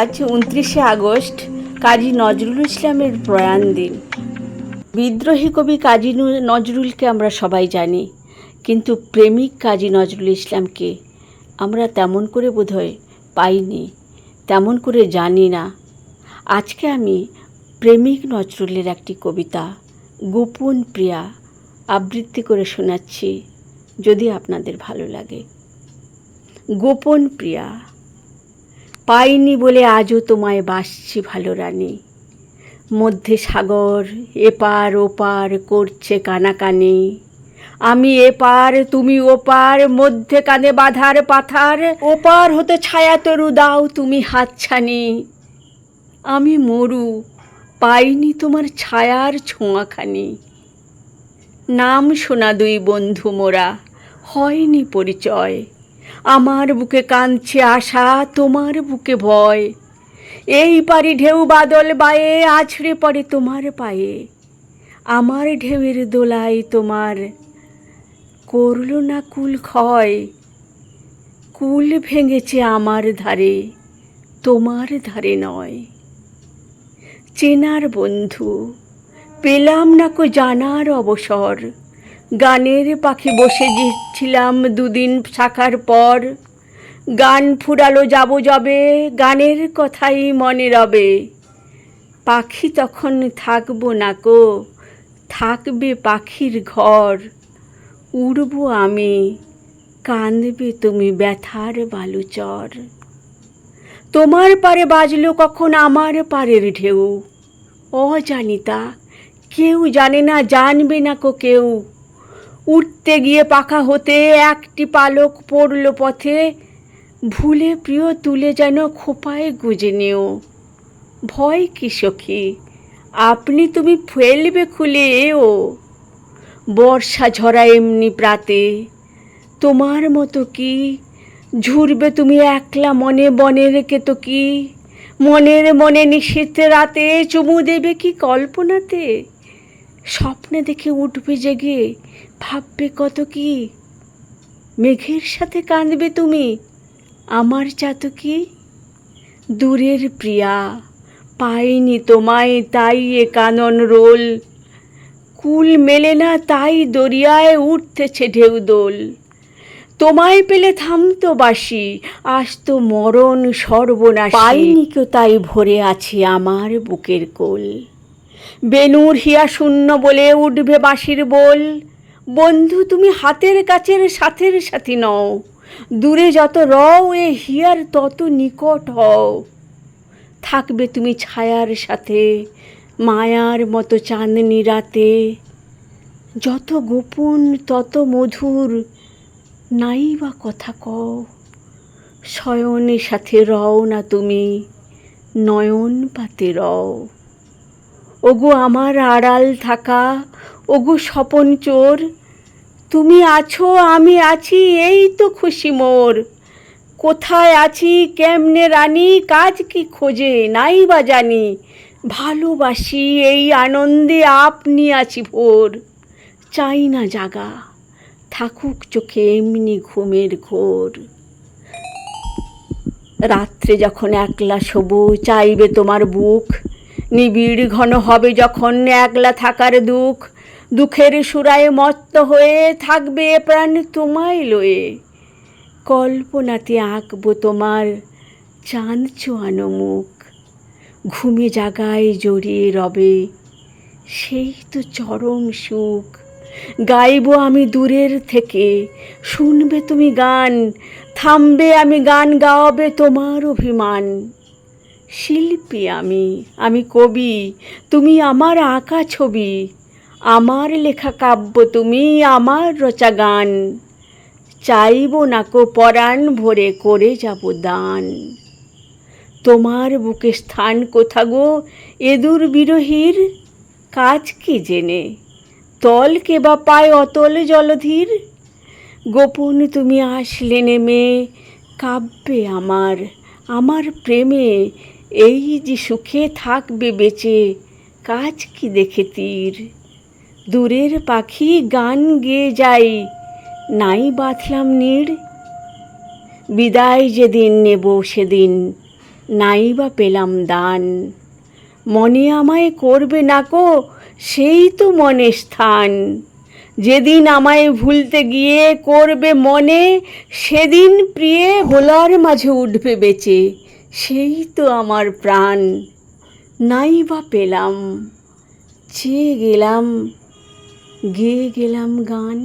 আজ উনত্রিশে আগস্ট, কাজী নজরুল ইসলামের প্রয়াণ দিন। বিদ্রোহী কবি কাজী নজরুলকে আমরা সবাই জানি, কিন্তু প্রেমিক কাজী নজরুল ইসলামকে আমরা তেমন করে বোধহয় পাইনি, তেমন করে জানি না। আজকে আমি প্রেমিক নজরুলের একটি কবিতা, গোপন প্রিয়া, আবৃত্তি করে শোনাচ্ছি, যদি আপনাদের ভালো লাগে। গোপন প্রিয়া। পাইনি বলে আজও তোমায় বাসছি ভালো রানী। মধ্যে সাগর, এপার ওপার করছে কানাকানি। আমি এপার, তুমি ওপার, মধ্যে কানে বাধার পাথার। ওপার হতে ছায়া তরু, দাও তুমি হাতছানি। আমি মরু, পাইনি তোমার ছায়ার ছোঁয়াখানি। নাম শোনা দুই বন্ধু মোরা, হয়নি পরিচয়। আমার বুকে কাঁদছে আশা, তোমার বুকে ভয়। এই পারি ঢেউ বাদল বায়ে, আছড়ে পড়ে তোমার পায়ে। আমার ঢেউয়ের দোলাই তোমার করল না কুল ক্ষয়। কুল ভেঙেছে আমার ধারে, তোমার ধারে নয়। চেনার বন্ধু, পেলাম না কো জানার অবসর। গানের পাখি বসে ছিলাম দুদিন শাখার পর। গান ফুরালো যাব যবে, গানের কথাই মনে রবে। পাখি তখন থাকব না কো, থাকবে পাখির ঘর। উড়বো আমি, কাঁদবে তুমি ব্যথার বালুচর। তোমার পারে বাজলো কখন আমার পারের ঢেউ। অজানিতা, কেউ জানে না, জানবে না কো কেউ। উঠতে গিয়ে পাখা হতে একটি পালক পড়ল পথে। ভুলে প্রিয় তুলে যেন খোপায় গুজে নেও। ভয় কি সখী, আপনি তুমি ফেলবে খুলে এও বর্ষা ঝরা এমনি প্রাতে, তোমার মতো কি? ঝুরবে তুমি একলা মনে বনে রেখে তো কি? মনের মনে নিষিদ্ধ রাতে চুমু দেবে কি কল্পনাতে? স্বপ্নে দেখে উঠবে জেগে, ভাববে কত কি? মেঘের সাথে কাঁদবে তুমি, আমার চাতো কি দূরের প্রিয়া, পাইনি তোমায় তাই এ কানন রোল, কুল মেলে না তাই দরিয়ায় উঠতেছে ঢেউ দোল। তোমায় পেলে থামতো বাসি আসতো মরণ সর্বনাশ। পাইনি কেউ তাই ভরে আছে আমার বুকের কোল। বেনুর হিয়া শূন্য বলে উঠবে বাঁশির বোল। বন্ধু, তুমি হাতের কাছের সাথের সাথী নও। দূরে যত রও, এ হিয়ার তত নিকট হও। থাকবে তুমি ছায়ার সাথে, মায়ার মতো চাঁদনি রাতে। যত গোপন, তত মধুর, নাই বা কথা কও। শয়নের সাথে রও না তুমি, নয়ন পাতে রও। ওগো আমার আড়াল থাকা, ওগো স্বপন চোর, তুমি আছো, আমি আছি, এই তো খুশি মোর। কোথায় আছি, কেমনে রানী, কাজ কি খোঁজে, নাই বা জানি। ভালোবাসি এই আনন্দে আপনি আছি ভোর। চাই না জাগা, থাকুক চোখে এমনি ঘুমের ঘোর। রাত্রে যখন একলা শোবো, চাইবে তোমার বুক নিবিড় ঘন হবে যখন একলা থাকার দুঃখ। দুঃখের সুরায় মত্ত হয়ে থাকবে প্রাণ তোমায় লয়ে। কল্পনাতে আঁকবো তোমার চাঁদ চোয়ানো মুখ। ঘুমে জাগায় জড়িয়ে রবে সেই তো চরম সুখ। গাইব আমি দূরের থেকে, শুনবে তুমি গান, থামবে আমি গান, গাওয়াবে তোমার অভিমান। শিল্পী আমি আমি কবি, তুমি আমার আঁকা ছবি, আমার লেখা কাব্য তুমি আমার রচা গান চাইব না কো পরাণ ভরে করে যাব দান। তোমার বুকে স্থান কোথা গো এদুর বিরহীর কাজ কি জেনে? তল কে বা পায় অতল জলধীর? গোপন তুমি আসলে নেমে, কাব্যে আমার আমার প্রেমে এই যে সুখে থাকবে বেঁচে, কাজ কি দেখে তীর? দূরের পাখি গান গেয়ে যাই, নাই বাঁধলাম নীড় বিদায় যেদিন নেব সেদিন, নাই বা পেলাম দান। মনে আমায় করবে নাকো সেই তো মনে স্থান। যেদিন আমায় ভুলতে গিয়ে করবে মনে, সেদিন প্রিয়ে ভোলার মাঝে উঠবে বেঁচে। সেই তো আমার প্রাণ। নাই বা পেলাম চেয়ে গেলাম গেয়ে গেলাম গান।